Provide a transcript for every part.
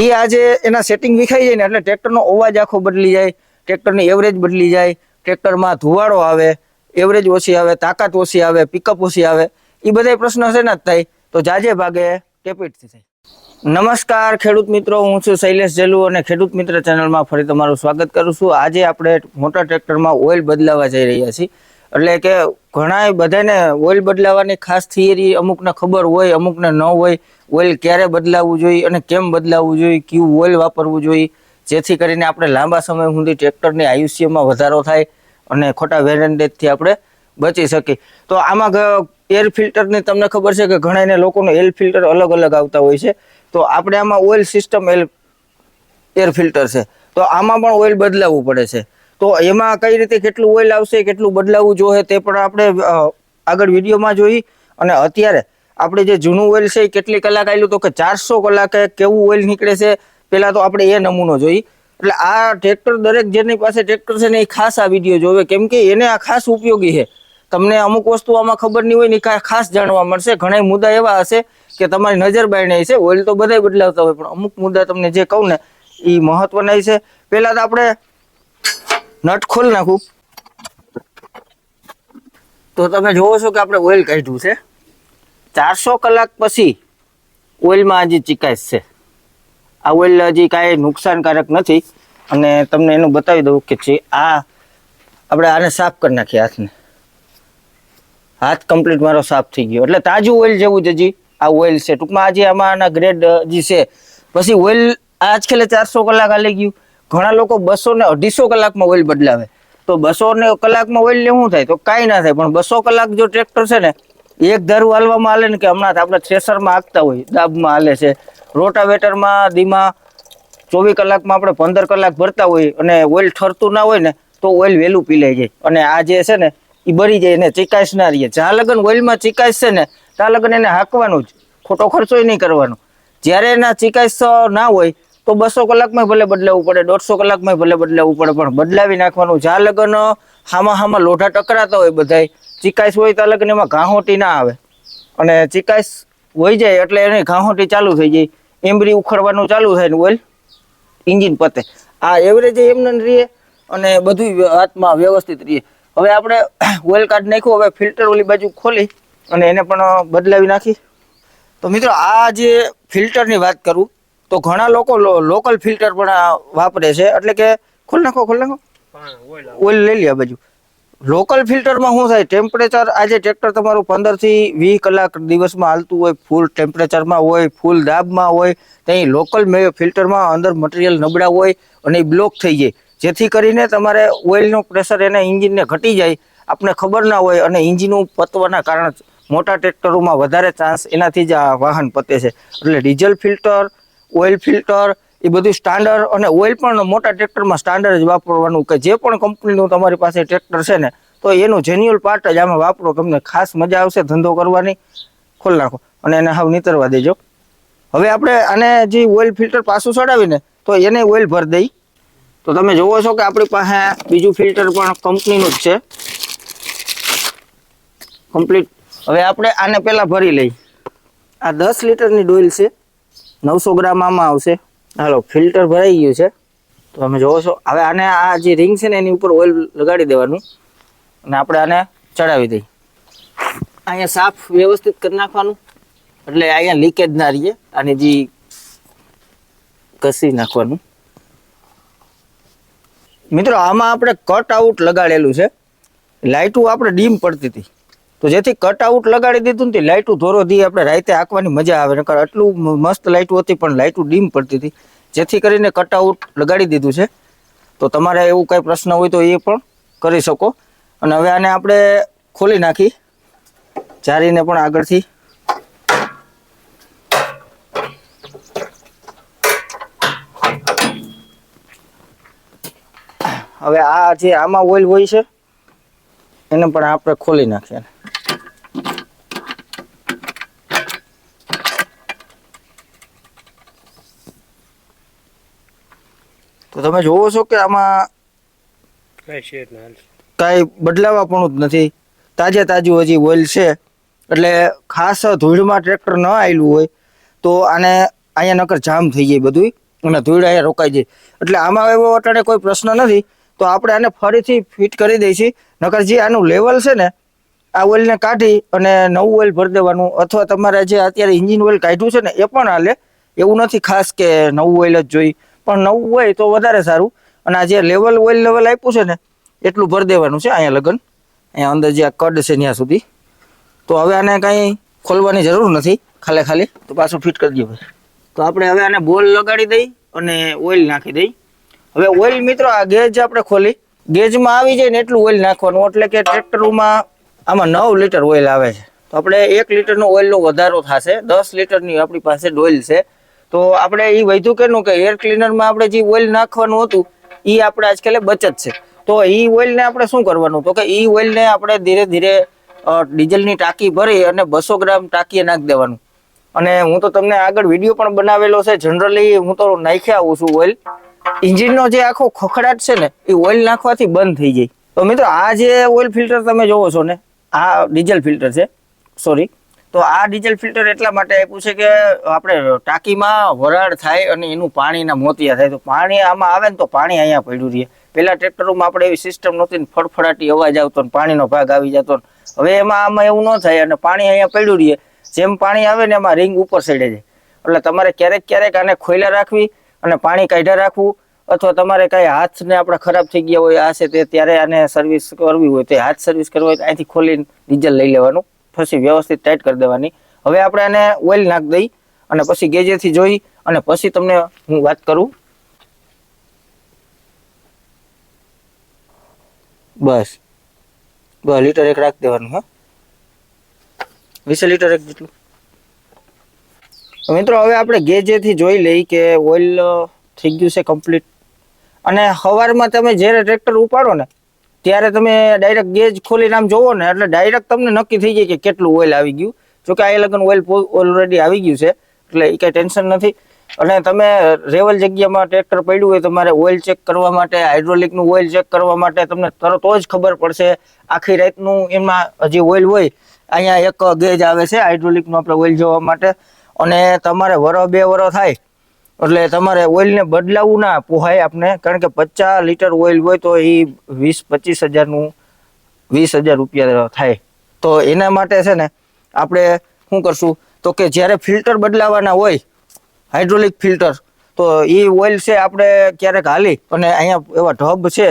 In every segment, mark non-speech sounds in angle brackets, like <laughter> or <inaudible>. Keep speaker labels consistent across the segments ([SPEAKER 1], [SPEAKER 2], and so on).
[SPEAKER 1] એ આજે એના સેટિંગ વિખાઈ જાય ને એટલે ટ્રેક્ટરનો અવાજ આખો બદલી જાય ટ્રેક્ટરની એવરેજ બદલી જાય ટ્રેક્ટરમાં ધુવાડો આવે એવરેજ ઓછી આવે, તાકાત ઓછી આવે પિકઅપ ઓછી આવે એ બધા પ્રશ્નો છે ને જ થાય. તો જાજે ભાગે ટેપિટથી થાય. નમસ્કાર ખેડૂત મિત્રો, હું છું શૈલેષ જેલુ અને ખેડૂત મિત્ર ચેનલમાં ફરી તમારું સ્વાગત કરું છું. આજે આપણે મોટા ટ્રેક્ટરમાં ઓઇલ બદલાવા જઈ રહ્યા છીએ. એટલે કે ઘણા બધાને ઓઇલ બદલાવાની ખાસ થિયરી અમુકને ખબર હોય, અમુકને ન હોય, ઓઇલ ક્યારે બદલાવવું જોઈએ અને કેમ બદલાવવું જોઈએ, કયું ઓઇલ વાપરવું જોઈએ, જેથી કરીને આપણે લાંબા સમય સુધી ટ્રેક્ટરની આયુષ્યમાં વધારો થાય અને ખોટા વેરંટેજથી આપણે બચી શકીએ. તો આમાં એર ફિલ્ટરની તમને ખબર છે કે ઘણા લોકોનો એર ફિલ્ટર અલગ અલગ આવતા હોય છે. તો આપણે આમાં ઓઇલ સિસ્ટમ એર ફિલ્ટર છે. તો આમાં પણ ઓઇલ બદલાવવું પડે છે. તો એમાં કઈ રીતે કેટલું ઓઇલ આવશે, કેટલું બદલાવવું જોઈએ તે પણ આપણે આગળ વિડીયોમાં જોઈ. અને અત્યારે આપણે જે જૂનું ઓઇલ છે એ કેટલી કલાક આવેલું તો કે ચારસો કલાકે કેવું ઓઇલ નીકળે છે પહેલાં તો આપણે એ નમૂનો જોઈ. એટલે આ ટ્રેક્ટર દરેક જેની પાસે ટ્રેક્ટર છે ને એ ખાસ આ વીડિયો જોવે. કેમ કે એને આ ખાસ ઉપયોગી છે. તમને અમુક વસ્તુ આમાં ખબર નહીં હોય ને ખાસ જાણવા મળશે. ઘણા મુદ્દા એવા હશે કે તમારી નજર બાયણે છે. ઓઇલ તો બધાય બદલાવતા હોય, પણ અમુક મુદ્દા તમને જે કહું ને એ મહત્વના છે. પહેલાં તો આપણે નટ ખોલ નાખું. તો તમે જોવો છો કે આપણે ઓઇલ કાઢ્યું છે. ચારસો કલાક પછી ઓઇલમાં હજી ચિકાશ છે. આ ઓઇલ હજી કાંઈ નુકસાનકારક નથી. અને તમને એનું બતાવી દઉં કે આ આપણે આને સાફ કરી નાખીએ હાથને. હાથ કમ્પ્લીટ મારો સાફ થઈ ગયો. એટલે તાજું ઓઇલ જેવું જ હજી આ ઓઇલ છે. ટૂંકમાં આજે આમાં આના ગ્રેડ હજી છે. પછી ઓઇલ આજ ખેલે ચારસો કલાક હાલી ગયું. ઘણા લોકો બસો ને અઢીસો કલાકમાં ઓઇલ બદલાવે. તો બસો ને કલાકમાં ઓઇલ શું થાય તો કાંઈ ના થાય, પણ બસો કલાક જો ટ્રેક્ટર છે ને, એક ધારું હાલવામાં હાલે ને કે હમણાં આપણે થ્રેસરમાં હાંકતા હોય દાબમાં હાલે છે. રોટાવેટરમાં ધીમા ચોવીસ કલાકમાં આપણે પંદર કલાક ભરતા હોય અને ઓઇલ ઠરતું ના હોય ને, તો ઓઇલ વહેલું પીલાઈ જાય અને આ જે છે ને એ બળી જાય, એને ચીકાશ ના રહીએ જ્યાં લગન ઓઇલમાં ચીકાશ છે ને, ત્યાં લગન એને હાંકવાનું જ. ખોટો ખર્ચોય નહીં કરવાનો. જ્યારે એના ચીકાશ ના હોય તો બસો કલાકમાં ભલે બદલાવવું પડે, દોઢસો કલાકમાં ભલે બદલાવવું પડે, પણ બદલાવી નાખવાનું જ્યાં લગન હામાં હામાં લોઢા ટકરાતા હોય બધાય ચિકાશ હોય ત્યાં લગન એમાં ઘાહોટી ના આવે. અને ચિકાશ હોય જાય એટલે એને ઘાહોટી ચાલુ થઈ જાય, એમરી ઉખડવાનું ચાલુ થાય ને ઓઇલ ઇન્જિન પતે. આ એવરેજ એમને રહીએ અને બધું હાથમાં વ્યવસ્થિત રહીએ હવે આપણે ઓઇલ કાર્ડ નાખ્યું, હવે ફિલ્ટર ઓલી બાજુ ખોલી અને એને પણ બદલાવી નાખી. તો મિત્રો, આ જે ફિલ્ટરની વાત કરું તો ઘણા લોકો લોકલ ફિલ્ટર પણ વાપરે છે. એટલે કે ખોલ નાખો ખોલ નાખો. ઓઇલ લઈ લે બાજુ. લોકલ ફિલ્ટરમાં શું થાય? ટેમ્પરેચર આજે ટ્રેક્ટર તમારું પંદરથી વીસ કલાક દિવસમાં હાલતું હોય ફૂલ ટેમ્પરેચરમાં હોય ફૂલ દાબમાં હોય ત્યાં લોકલ ફિલ્ટરમાં અંદર મટીરિયલ નબળા હોય અને બ્લોક થઈ જાય. જેથી કરીને તમારે ઓઇલનું પ્રેશર એને ઇન્જિનને ઘટી જાય. આપણે ખબર ના હોય અને ઇન્જિનનું પતવાના કારણે મોટા ટ્રેક્ટરોમાં વધારે ચાન્સ એનાથી જ આ વાહન પતે છે. એટલે ડીઝલ ફિલ્ટર ઓઇલ ફિલ્ટર, એ બધું સ્ટાન્ડર્ડ અને ઓઇલ પણ મોટા ટ્રેક્ટરમાં સ્ટાન્ડર્ડ જ વાપરવાનું કે જે પણ કંપનીનું તમારી પાસે ટ્રેક્ટર છે ને, તો એનું જેન્યુઅલ પાર્ટ જ આમાં વાપરો. તમને ખાસ મજા આવશે ધંધો કરવાની. ખોલ નાખો. અને એને હાવ નીતરવા દેજો. હવે આપણે આને જે ઓઇલ ફિલ્ટર પાછું ચડાવીને તો એને ઓઇલ ભરી દઈ. તો તમે જોવો છો કે આપણી પાસે બીજું ફિલ્ટર પણ કંપનીનું જ છે. કમ્પ્લીટ હવે આપણે આને પહેલાં ભરી લઈ. આ દસ લીટરની ડોઇલ છે. નવસો ગ્રામ આમાં આવશે. હાલો, ફિલ્ટર ભરાઈ ગયું છે. તો તમે જોવો છો, હવે આને આ જે રિંગ છે ને એની ઉપર ઓઇલ લગાડી દેવાનું. અને આપણે આને ચડાવી દઈ અહીંયા સાફ વ્યવસ્થિત કરી નાખવાનું. એટલે અહીંયા લીકેજ ના રહીએ, આની જે ઘસી નાખવાનું. મિત્રો, આમાં આપણે કટ આઉટ લગાડેલું છે. લાઇટું આપણે ડીમ પડતી હતી. તો જેથી કટ આઉટ લગાડી દીધું ને લાઇટું ધોરો દી, આપણે રાતે આંકવાની મજા આવે. નકર આટલું મસ્ત લાઇટું હતી, પણ લાઇટું ડીમ પડતી હતી. જેથી કરીને કટ આઉટ લગાડી દીધું છે. તો તમારે એવું કંઈ પ્રશ્ન હોય તો એ પણ કરી શકો. અને હવે આને આપણે ખોલી નાખી. ચારીને પણ આગળથી. હવે આ જે આમાં ઓઇલ હોય છે, એને પણ આપણે ખોલી નાખીએ. તો તમે જોવો છો કે આમાં
[SPEAKER 2] કઈ
[SPEAKER 1] બદલાવા પણ જ નથી. તાજે તાજું હજી ઓઇલ છે. એટલે ખાસ ધૂળમાં ટ્રેક્ટર ન આવેલું હોય તો આને અહીંયા નકર જામ થઈ જાય બધું અને ધૂળ અહીંયા રોકાઈ જાય. એટલે આમાં એવો અટાણે કોઈ પ્રશ્ન નથી. તો આપણે આને ફરીથી ફિટ કરી દઈશું. નકર જે આનું લેવલ છે ને આ ઓઇલને કાઢી અને નવું ઓઇલ ભરી દેવાનું. અથવા તમારે જે અત્યારે ઇન્જિન ઓઇલ કાઢ્યું છે ને એ પણ હાલે. એવું નથી ખાસ કે નવું ઓઇલ જ જોઈ. પણ નવું હોય તો વધારે સારું. અને આ જે લેવલ ઓઇલ લેવલ આપ્યું છે ને, એટલું ભરી દેવાનું છે અહીંયા લગન. અહીંયા અંદર જે આ કડ છે ત્યાં સુધી. તો હવે આને કાંઈ ખોલવાની જરૂર નથી, ખાલી ખાલી. તો પાછું ફિટ કરી દઈએ ભાઈ. તો આપણે હવે આને બોલ લગાડી દઈ અને ઓઇલ નાખી દઈ. હવે ઓઇલ મિત્રો, આ ગેજ આપણે ખોલી. ગેજમાં આવી જાય ને એટલું ઓઇલ નાખવાનું. એટલે કે ટ્રેક્ટરમાં આમાં નવ લીટર ઓઇલ આવે છે. તો આપણે એક લીટરનો ઓઇલનો વધારો થશે. દસ લીટરની આપણી પાસે ઓઇલ છે. તો આપણે એ વધ્યું કેનું કે એર ક્લીનરમાં આપણે જે ઓઇલ નાખવાનું હતું એ આપણે આજકાલે બચત છે. તો એ ઓઇલને આપણે શું કરવાનું? તો કે એ ઓઇલને આપણે ધીરે ધીરે ડીઝલની ટાંકી ભરી અને બસો ગ્રામ ટાંકીએ નાખી દેવાનું. અને હું તો તમને આગળ વીડિયો પણ બનાવેલો છે. જનરલી હું તો નાખ્યા આવું છું ઓઇલ ઇન્જિનનો જે આખો ખખડાટ છે ને એ ઓઇલ નાખવાથી બંધ થઈ જાય. તો મિત્રો, આ જે ઓઇલ ફિલ્ટર તમે જોવો છો ને, આ ડીઝલ ફિલ્ટર છે. સોરી તો આ ડીઝલ ફિલ્ટર એટલા માટે આપ્યું છે કે આપણે ટાંકીમાં વરાળ થાય અને એનું પાણીના મોતિયા થાય. તો પાણી આમાં આવે ને તો પાણી અહીંયા પડ્યું રહે. પેલા ટ્રેક્ટરોમાં આપણે એવી સિસ્ટમ નહોતી ને ફડફડાટી અવાજ આવતો ને પાણીનો ભાગ આવી જતો ને. હવે એમાં આમાં એવું ન થાય અને પાણી અહીંયા પડ્યું રહે. જેમ પાણી આવે ને એમાં રિંગ ઉપર સડે જાય એટલે તમારે ક્યારેક ક્યારેક આને ખોઈલા રાખવી અને પાણી કાઢ્યા રાખવું. અથવા તમારે કાંઈ હાથને આપણે ખરાબ થઈ ગયા હોય, આ છે તે, ત્યારે આને સર્વિસ કરવી હોય, તે હાથ સર્વિસ કરવી હોય તો અહીંથી ખોલીને ડીઝલ લઈ લેવાનું. પછી વ્યવસ્થિત ટાઈટ કરી દેવાની. હવે આપણે એને ઓઇલ નાખી દઈ અને પછી ગેજેથી જોઈ અને પછી તમને હું વાત કરું. બસ. બસ, લીટર એક રાખી દેવાનું, હા? વીસે લીટર એક જેટલું. મિત્રો, હવે આપણે ગેજેથી જોઈ લઈ કે ઓઇલ થઈ ગયું છે કમ્પ્લીટ. અને સવારમાં તમે જ્યારે ટ્રેક્ટર ઉપાડો ને ત્યારે તમે ડાયરેક્ટ ગેજ ખોલીને આમ જોવો ને, એટલે ડાયરેક્ટ તમને નક્કી થઈ જાય કે કેટલું ઓઇલ આવી ગયું. જો કે આ લગન ઓઇલ ઓલરેડી આવી ગયું છે, એટલે એ કાંઈ ટેન્શન નથી. અને તમે રેવલ જગ્યામાં ટ્રેક્ટર પડ્યું હોય, તમારે ઓઇલ ચેક કરવા માટે હાઇડ્રોલિકનું ઓઇલ ચેક કરવા માટે તમને તરત જ ખબર પડશે, આખી રાતનું એમાં હજી ઓઇલ હોય, અહીંયા એક ગેજ આવે છે હાઇડ્રોલિકનું આપણે ઓઇલ જોવા માટે. અને તમારે વરો બે વરો થાય એટલે તમારે ઓઇલને બદલાવવું ના પોહાય આપને. કારણ કે પચાસ લીટર ઓઇલ હોય તો એ વીસ પચીસ હજારનું, વીસ હજાર રૂપિયા થાય. તો એના માટે છે ને, આપણે શું કરશું? તો કે જ્યારે ફિલ્ટર બદલાવાના હોય, હાઇડ્રોલિક ફિલ્ટર, તો એ ઓઇલ છે આપણે ક્યારેક હાલી અને અહીંયા એવા ઢબ છે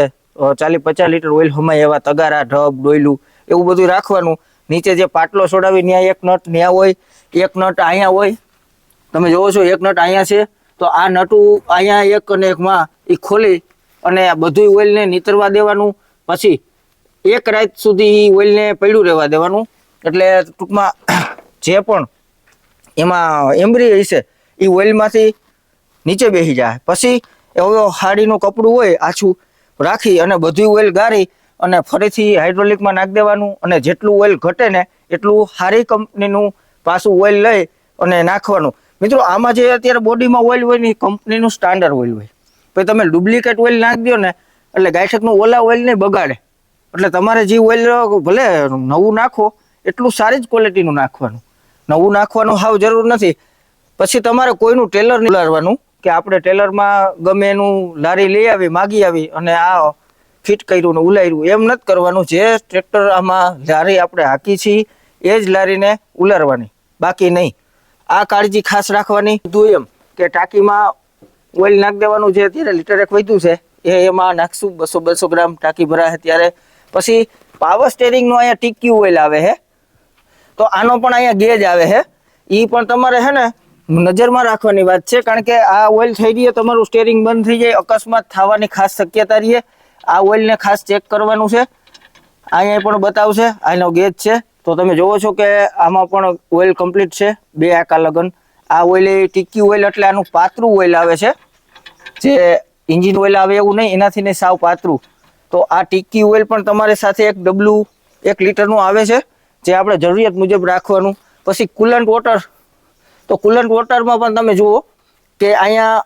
[SPEAKER 1] ચાલીસ પચાસ લીટર ઓઇલ હમાય એવા તગારા, ઢબ, ડોયલું, એવું બધું રાખવાનું. નીચે જે પાટલો છોડાવી ત્યાં એક નટ ત્યાં હોય, એક નટ અહીંયા હોય. તમે જોવો છો એક નટ અહીંયા છે. તો આ નટું અહીંયા એક અને એકમાં એ ખોલી અને આ બધું ઓઇલને નીતરવા દેવાનું. પછી એક રાત સુધી એ ઓઇલને પડ્યું રહેવા દેવાનું. એટલે ટૂંકમાં જે પણ એમાં એમ્બ્રી હશે એ ઓઇલમાંથી નીચે બેસી જાય. પછી હવે હાડીનું કપડું હોય, આછું રાખી અને બધું ઓઇલ ગાળી અને ફરીથી હાઇડ્રોલિકમાં નાખી દેવાનું. અને જેટલું ઓઇલ ઘટે ને એટલું સારી કંપનીનું પાછું ઓઇલ લઈ અને નાખવાનું. મિત્રો, આમાં જે અત્યારે બોડીમાં ઓઇલ હોય ને એ કંપનીનું સ્ટાન્ડર્ડ ઓઇલ હોય. પછી તમે ડુપ્લિકેટ ઓઇલ નાખી દો ને, એટલે ગાયઠકનું ઓલા ઓઇલ નહીં બગાડે. એટલે તમારે જે ઓઇલ ભલે નવું નાખો, એટલું સારી જ ક્વોલિટીનું નાખવાનું. નવું નાખવાનું હાવ જરૂર નથી. પછી તમારે કોઈનું ટેલર નહીં ઉલારવાનું, કે આપણે ટેલરમાં ગમે એનું લારી લઈ આવી, માગી આવી અને આ ફિટ કર્યું ને ઉલાર્યું, એમ નથી કરવાનું. જે ટ્રેક્ટર આમાં લારી આપણે હાકી છીએ, એ જ લારીને ઉલારવાની. બાકી નહીં. આ કાળજી ખાસ રાખવાની. કીધું એમ કે ટાંકીમાં ઓઇલ નાખી દેવાનું જે અત્યારે લીટર એક વધ્યું છે. એ એમાં નાખશું, બસો બસો ગ્રામ ટાંકી ભરાશે ત્યારે. પછી પાવર સ્ટેરિંગનું અહીંયા ટીક્યુ ઓઇલ આવે છે તો આનો પણ અહીંયા ગેજ આવે છે એ પણ તમારે છે ને નજરમાં રાખવાની વાત છે, કારણ કે આ ઓઇલ થઈ રહી તમારું સ્ટેરિંગ બંધ થઈ જાય, અકસ્માત થવાની ખાસ શક્યતા રહીએ આ ઓઇલને ખાસ ચેક કરવાનું છે. અહીંયા પણ બતાવશે, આનો ગેજ છે. તો તમે જોવો છો કે આમાં પણ ઓઇલ કમ્પ્લીટ છે, બે આકા લગન. આ ઓઇલ એ ટીકી ઓઇલ એટલે આનું પાતળું ઓઇલ આવે છે. જે ઇન્જિન ઓઇલ આવે એવું નહીં, એનાથી નહીં સાવ પાતળું. તો આ ટીકી ઓઇલ પણ તમારી સાથે એક ડબલું, એક લીટરનું આવે છે, જે આપણે જરૂરિયાત મુજબ રાખવાનું. પછી કુલન્ટ વોટર તો કુલન્ટ વોટરમાં પણ તમે જુઓ કે અહીંયા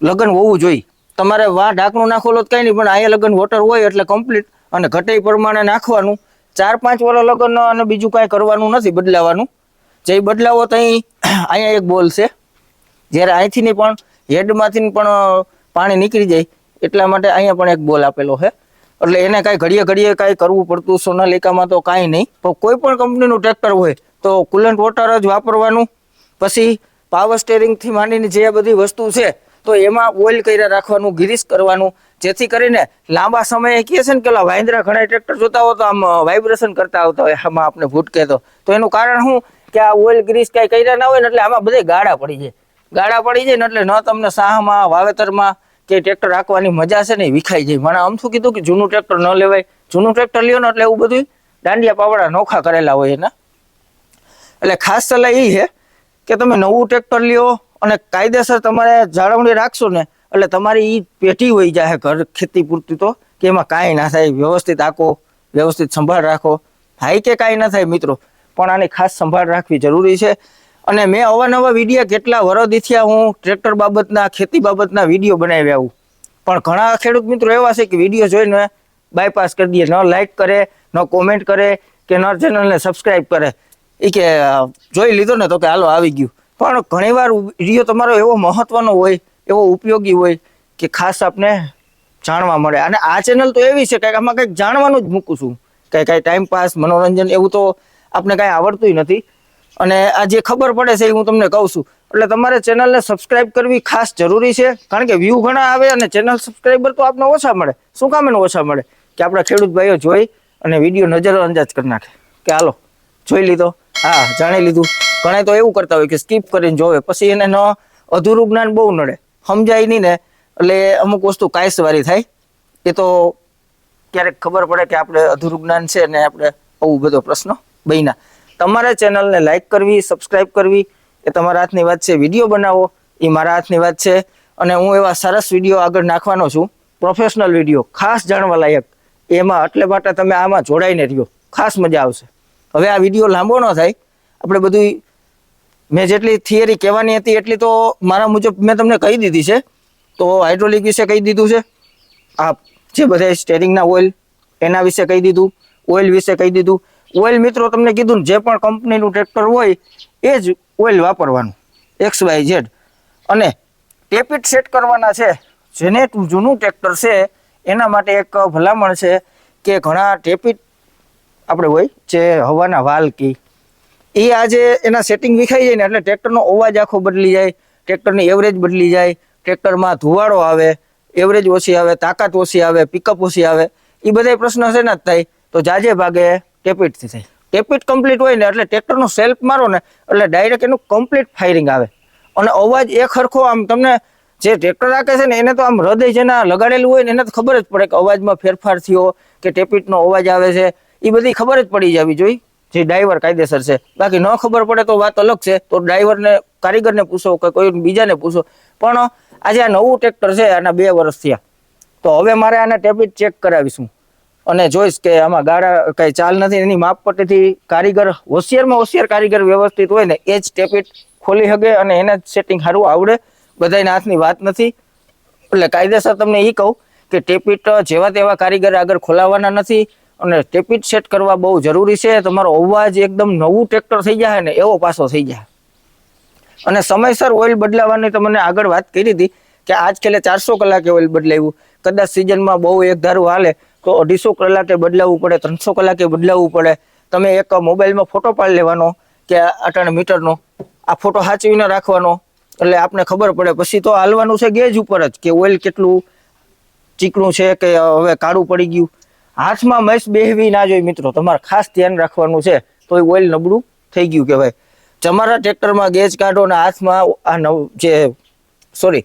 [SPEAKER 1] લગ્ન હોવું જોઈએ. તમારે વાં ઢાંકણું નાખોલો તો કંઈ નહીં, પણ અહીંયા લગ્ન વોટર હોય એટલે કમ્પ્લીટ અને ઘટે પ્રમાણે નાખવાનું. ચાર પાંચ વાળા લગ્ન અને બીજું કાંઈ કરવાનું નથી, બદલાવાનું. જે બદલાવો તો <clears throat> અહીંયા એક બોલ છે. જ્યારે અહીંથી પણ હેડમાંથી પણ પાણી નીકળી જાય, એટલા માટે અહીંયા પણ એક બોલ આપેલો છે. એટલે એને કાંઈ ઘડીએ ઘડીએ કાંઈ કરવું પડતું, સોનાલિકામાં તો કાંઈ નહીં. પણ કોઈ પણ કંપનીનું ટ્રેક્ટર હોય, તો કુલન્ટ વોટર જ વાપરવાનું. પછી પાવર સ્ટેરિંગથી માંડીને જે બધી વસ્તુ છે તો એમાં ઓઇલ કર્યા રાખવાનું ગ્રીસ કરવાનું, જેથી કરીને લાંબા સમયે કહે છે ને ઓલા વાંદરા ઘણા ટ્રેક્ટર જોતા હોય તો આમ વાઇબ્રેશન કરતા આવતા હોય, આમાં આપણે ભૂટકે તો એનું કારણ શું? કે આ ઓઇલ ગ્રીસ કાંઈ કર્યા ના હોય ને એટલે આમાં બધે ગાળા પડી જાય. ગાળા પડી જાય ને એટલે ન તમને સાહમાં, વાવેતરમાં કે ટ્રેક્ટર રાખવાની મજા છે ને વિખાઈ જાય. મને આમ શું કીધું કે જૂનું ટ્રેક્ટર ન લેવાય. જૂનું ટ્રેક્ટર લ્યો ને એટલે એવું બધું દાંડિયા પાવડા નોખા કરેલા હોય એના. એટલે ખાસ સલાહ એ છે કે તમે નવું ટ્રેક્ટર લ્યો અને કાયદેસર તમારે જાળવણી રાખશો ને, એટલે તમારી એ પેઢી હોય જાય ઘર ખેતી પૂરતી તો, કે એમાં કાંઈ ના થાય, વ્યવસ્થિત આકો વ્યવસ્થિત સંભાળ રાખો. હાઈ કે કાંઈ ના થાય મિત્રો, પણ આની ખાસ સંભાળ રાખવી જરૂરી છે. અને મેં અવાનવા વીડિયો કેટલા વરદી થયા હું ટ્રેક્ટર બાબતના, ખેતી બાબતના વીડિયો બનાવ્યા આવું પણ ઘણા ખેડૂત મિત્રો એવા છે કે વીડિયો જોઈને બાયપાસ કરી દે, ન લાઇક કરે, ન કોમેન્ટ કરે, કે ન ચેનલને સબસ્ક્રાઈબ કરે. એ કે જોઈ લીધો ને તો કે હાલો આવી ગયું. પણ ઘણીવાર વીડિયો તમારો એવો મહત્વનો હોય, એવો ઉપયોગી હોય કે ખાસ આપને જાણવા મળે. અને આ ચેનલ તો એવી છે કે આમાં કંઈક જાણવાનું જ મૂકું છું. કંઈ કાંઈ ટાઈમ પાસ મનોરંજન એવું તો આપણે કાંઈ આવડતું નથી. અને આ જે ખબર પડે છે એ હું તમને કહું છું. એટલે તમારે ચેનલને સબસ્ક્રાઇબ કરવી ખાસ જરૂરી છે. કારણ કે વ્યૂ ઘણા આવે અને ચેનલ સબસ્ક્રાઈબર તો આપને ઓછા મળે. શું કામ એને ઓછા મળે? કે આપણા ખેડૂત ભાઈઓ જોઈ અને વીડિયો નજરઅંદાજ કરી નાખે. કે હાલો, જોઈ લીધો. હા, જાણી લીધું. ઘણા તો એવું કરતા હોય કે સ્કીપ કરીને જોવે, પછી એને ન અધૂરું જ્ઞાન બહુ નડે. સમજાય નહીં ને, એટલે અમુક વસ્તુ કાયસવારી થાય. એ તો ક્યારેક ખબર પડે કે આપણે અધૂરું જ્ઞાન છે ને આપણે આવું બધો પ્રશ્ન બન્યા. તમારે ચેનલને લાઈક કરવી સબસ્ક્રાઇબ કરવી, એ તમારા હાથની વાત છે, વીડિયો બનાવો, એ મારા હાથની વાત છે, અને હું એવા સરસ વીડિયો આગળ નાખવાનો છું પ્રોફેશનલ વીડિયો, ખાસ જાણવા લાયક. એમાં એટલે માટે તમે આમાં જોડાઈને રહ્યો. ખાસ મજા આવશે. હવે આ વીડિયો લાંબો ન થાય. આપણે બધું મેં જેટલી થિયરી કહેવાની હતી, એટલી તો મારા મુજબ મેં તમને કહી દીધી છે. તો હાઇડ્રોલિક વિશે કહી દીધું છે. આ જે બધા સ્ટેરિંગના ઓઇલ એના વિશે કહી દીધું. ઓઇલ વિશે કહી દીધું. ઓઇલ મિત્રો તમને કીધું જે પણ કંપનીનું ટ્રેક્ટર હોય, એ જ ઓઇલ વાપરવાનું. એક્સ વાય ઝેડ અને ટેપિટ સેટ કરવાના છે. જેને જૂનું ટ્રેક્ટર છે, એના માટે એક ભલામણ છે કે ઘણા ટેપિટ આપણે હોય, જે હવાના વાલ કી એ આજે એના સેટિંગ વિખાઈ જાય ને એટલે ટ્રેક્ટરનો અવાજ આખો બદલી જાય ટ્રેક્ટરની એવરેજ બદલી જાય ટ્રેક્ટરમાં ધુવાડો આવે એવરેજ ઓછી આવે, તાકાત ઓછી આવે પિકઅપ ઓછી આવે એ બધા પ્રશ્નો છે ને જ થાય. તો જાજે ભાગે ટેપિટથી થાય. ટેપિટ કમ્પ્લીટ હોય ને એટલે ટ્રેક્ટરનો સેલ્ફ મારો ને એટલે ડાયરેક્ટ એનું કમ્પ્લીટ ફાયરિંગ આવે. અને અવાજ એ ખરખો આમ તમને જે ટ્રેક્ટર રાખે છે ને એને તો આમ હૃદય જેના લગાડેલું હોય ને એને તો ખબર જ પડે કે અવાજમાં ફેરફાર થયો કે ટેપિટનો અવાજ આવે છે. એ બધી ખબર જ પડી જવી જોઈએ જે ડ્રાઈવર કાયદેસર છે. બાકી ન ખબર પડે તો વાત અલગ છે. તો ડ્રાઈવરને કારીગરને પૂછો કે કોઈ બીજાને પૂછો. પણ આજે આ નવું ટ્રેક્ટર છે, આના બે વર્ષ થયા. તો હવે મારે આને ટેપિટ ચેક કરાવીશું. અને જોઈશ કે આમાં ગાળા કઈ ચાલ નથી. એની માપપટ્ટીથી કારીગર, હોશિયારમાં હોશિયાર કારીગર વ્યવસ્થિત હોય ને, એ જ ટેપિટ ખોલી શકે અને એને સેટિંગ સારું આવડે. બધાના હાથની વાત નથી. એટલે કાયદેસર તમને એ કહું કે ટેપિટ જેવા તેવા કારીગર આગળ ખોલાવવાના નથી. અને ટેપિટ સેટ કરવા બહુ જરૂરી છે. તમારો અવાજ એકદમ નવું ટ્રેક્ટર થઈ જાય ને એવો પાછો થઈ જાય. અને સમયસર ઓઇલ બદલાવાની તમને આગળ વાત કરી હતી કે આજકાલે ચારસો કલાકે ઓઇલ બદલાવ્યું કદાચ સિઝનમાં બહુ એક ધારું હાલે તો અઢીસો કલાકે બદલાવવું પડે, ત્રણસો કલાકે બદલાવવું પડે. તમે એક મોબાઈલમાં ફોટો પાડી લેવાનો કે અટાણ મીટરનો. આ ફોટો સાચવીને રાખવાનો. એટલે આપને ખબર પડે. પછી તો હાલવાનું છે ગેજ ઉપર જ કે ઓઇલ કેટલું ચીકણું છે કે હવે કાળું પડી ગયું. હાથમાં મસ બેહવી ના જોઈએ મિત્રો. તમારે ખાસ ધ્યાન રાખવાનું છે. તો એ ઓઇલ નબળું થઈ ગયું કહેવાય તમારા ટ્રેક્ટરમાં ગેજ કાઢો ને હાથમાં આ નવ જે સોરી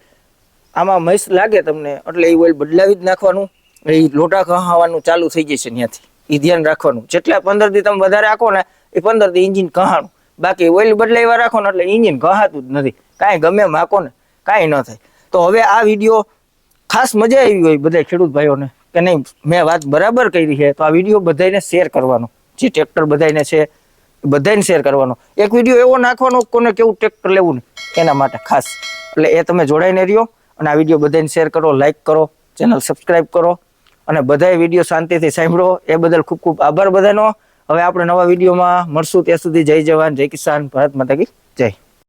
[SPEAKER 1] આમાં મસ લાગે તમને? એટલે એ ઓઇલ બદલાવી જ નાખવાનું. એ લોટા કહાવાનું ચાલુ થઈ જશે ત્યાંથી. એ ધ્યાન રાખવાનું. જેટલા પંદર દી તમે વધારે રાખો ને, એ પંદર દી ઇન્જિન કહાણું. બાકી ઓઇલ બદલાવ્યા રાખો ને એટલે ઇન્જિન કહાતું જ નથી. કાંઈ ગમે માકો ને, કાંઈ ન થાય. તો હવે આ વીડિયો ખાસ મજા આવી હોય બધા ખેડૂત ભાઈઓને. કે નહીં, મેં વાત બરાબર કરી છે, તો આ વીડિયો બધાને શેર કરવાનો. જે ટ્રેક્ટર બધાને છે બધાને શેર કરવાનો. એક વીડિયો એવો નાખવાનો કોને કેવું ટ્રેક્ટર લેવું ને, એના માટે ખાસ. એટલે એ તમે જોડાઈને રહ્યો અને આ વીડિયો બધાને શેર કરો લાઈક કરો ચેનલ સબસ્ક્રાઈબ કરો અને બધાએ વીડિયો શાંતિથી સાંભળો. એ બદલ ખૂબ ખૂબ આભાર બધાનો. હવે આપણે નવા વિડીયોમાં મળશું ત્યાં સુધી જય જવાન, જય કિસાન, ભારત માતા કી જય.